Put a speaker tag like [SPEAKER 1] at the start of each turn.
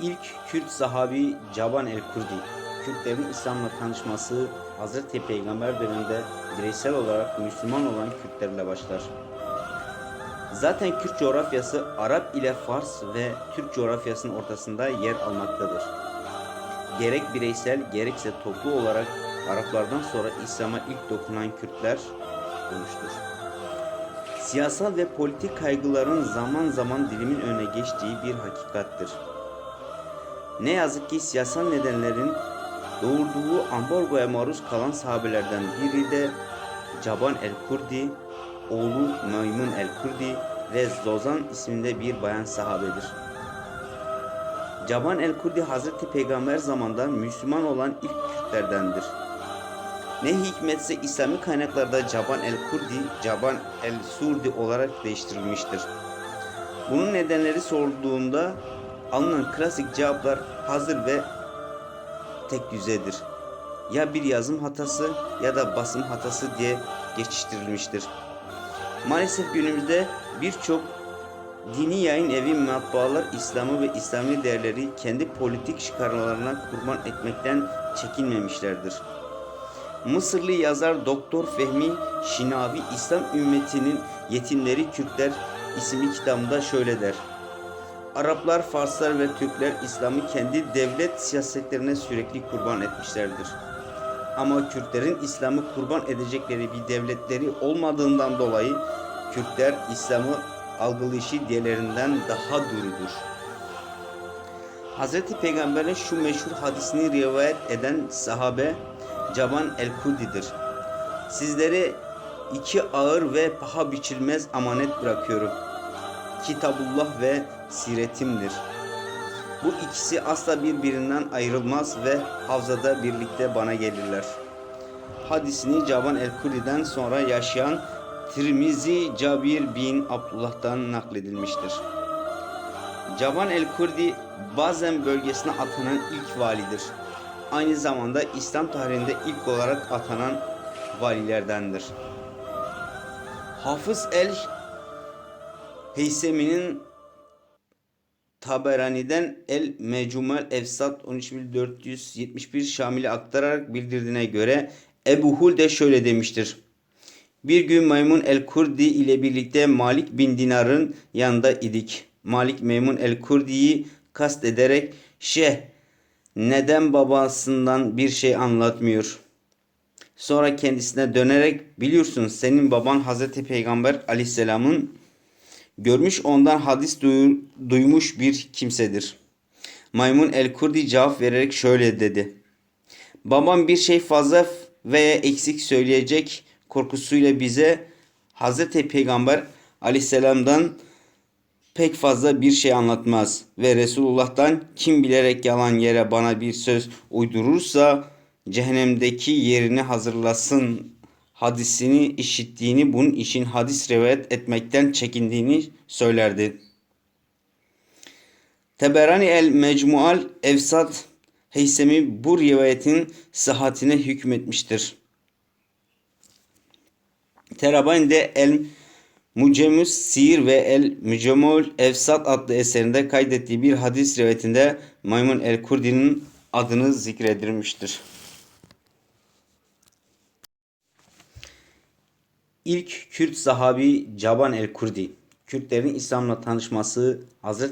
[SPEAKER 1] İlk Kürt sahabi Caban el-Kurdi, Kürtlerin İslam'la tanışması Hz. Peygamber döneminde bireysel olarak Müslüman olan Kürtlerle başlar. Zaten Kürt coğrafyası Arap ile Fars ve Türk coğrafyasının ortasında yer almaktadır. Gerek bireysel gerekse toplu olarak Araplardan sonra İslam'a ilk dokunan Kürtler olmuştur. Siyasal ve politik kaygıların zaman zaman dilimin önüne geçtiği bir hakikattir. Ne yazık ki siyasal nedenlerin doğurduğu ambargoya maruz kalan sahabelerden biri de Caban el-Kurdi, oğlu Maymun el-Kurdi ve Zozan isminde bir bayan sahabedir. Caban el-Kurdi Hazreti Peygamber zamanında Müslüman olan ilk Kürtlerdendir. Ne hikmetse İslami kaynaklarda Caban el-Kurdi, Caban el-Surdi olarak değiştirilmiştir. Bunun nedenleri sorulduğunda alınan klasik cevaplar hazır ve tek düzedir. Ya bir yazım hatası ya da basım hatası diye geçiştirilmiştir. Maalesef günümüzde birçok dini yayın evi matbaalar İslam'ı ve İslami değerleri kendi politik çıkarlarına kurban etmekten çekinmemişlerdir. Mısırlı yazar Doktor Fehmi Şinavi İslam ümmetinin yetimleri Kürtler isimli kitabında şöyle der. Araplar, Farslar ve Türkler İslam'ı kendi devlet siyasetlerine sürekli kurban etmişlerdir. Ama Kürtlerin İslam'ı kurban edecekleri bir devletleri olmadığından dolayı Kürtler İslam'ı algılayışı diğerlerinden daha durudur. Hz. Peygamber'in şu meşhur hadisini rivayet eden sahabe Caban el-Kurdi'dir. Sizlere iki ağır ve paha biçilmez amanet bırakıyorum. Kitabullah ve siretimdir. Bu ikisi asla birbirinden ayrılmaz ve havzada birlikte bana gelirler. Hadisini Caban el-Kuri'den sonra yaşayan Tirmizi Cabir bin Abdullah'tan nakledilmiştir. Caban el-Kurdi bazen bölgesine atanan ilk validir. Aynı zamanda İslam tarihinde ilk olarak atanan valilerdendir. Hafız el Heysemi'nin Taberani'den El Mecumel Efsat 13471 Şamil'i aktararak bildirdiğine göre Ebu Hul de şöyle demiştir. Bir gün Maymun el-Kurdi ile birlikte Malik bin Dinar'ın yanında idik. Malik Maymun el-Kurdi'yi kast ederek Şeyh neden babasından bir şey anlatmıyor? Sonra kendisine dönerek biliyorsun senin baban Hazreti Peygamber aleyhisselamın görmüş ondan hadis duymuş bir kimsedir. Maymun el-Kurdi cevap vererek şöyle dedi. Babam bir şey fazla veya eksik söyleyecek korkusuyla bize Hazreti Peygamber aleyhisselamdan pek fazla bir şey anlatmaz ve Resulullah'tan kim bilerek yalan yere bana bir söz uydurursa cehennemdeki yerini hazırlasın hadisini işittiğini bunun için hadis rivayet etmekten çekindiğini söylerdi. Teberani el Mecmual Efsat Heysemi bu rivayetin sıhhatine hükmetmiştir. Terabani'de El Mucemus Sir ve El Mücemul Efsat adlı eserinde kaydettiği bir hadis rivayetinde Maymun el Kurdi'nin adını zikredilmiştir. İlk Kürt sahabi Caban el Kurdi, Kürtlerin İslam'la tanışması Hz.